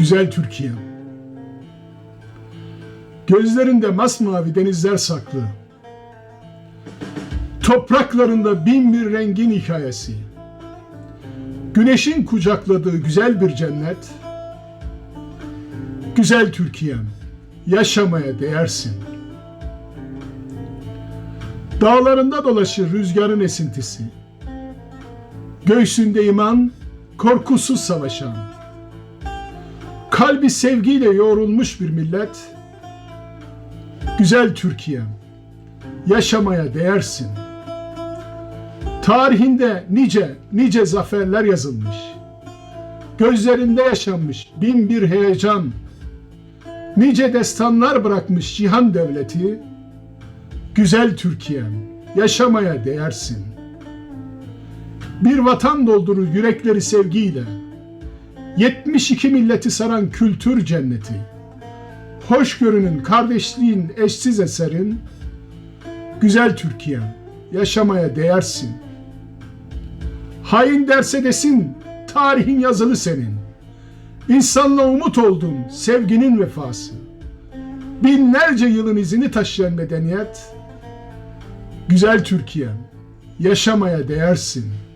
Güzel Türkiye. Gözlerinde masmavi denizler saklı. Topraklarında bin bir rengin hikayesi. Güneşin kucakladığı güzel bir cennet. Güzel Türkiye'm, yaşamaya değersin. Dağlarında dolaşır rüzgarın esintisi. Göğsünde iman, korkusuz savaşan. Kalbi sevgiyle yoğrulmuş bir millet. Güzel Türkiye'm, yaşamaya değersin. Tarihinde nice nice zaferler yazılmış. Gözlerinde yaşanmış bin bir heyecan. Nice destanlar bırakmış cihan devleti. Güzel Türkiye'm, yaşamaya değersin. Bir vatan doldurur yürekleri sevgiyle. 72 milleti saran kültür cenneti. Hoşgörünün, kardeşliğin eşsiz eserin. Güzel Türkiye'm, yaşamaya değersin. Hain derse desin, tarihin yazılı senin. İnsanla umut oldun, sevginin vefası. Binlerce yılın izini taşıyan medeniyet, güzel Türkiye'm, yaşamaya değersin.''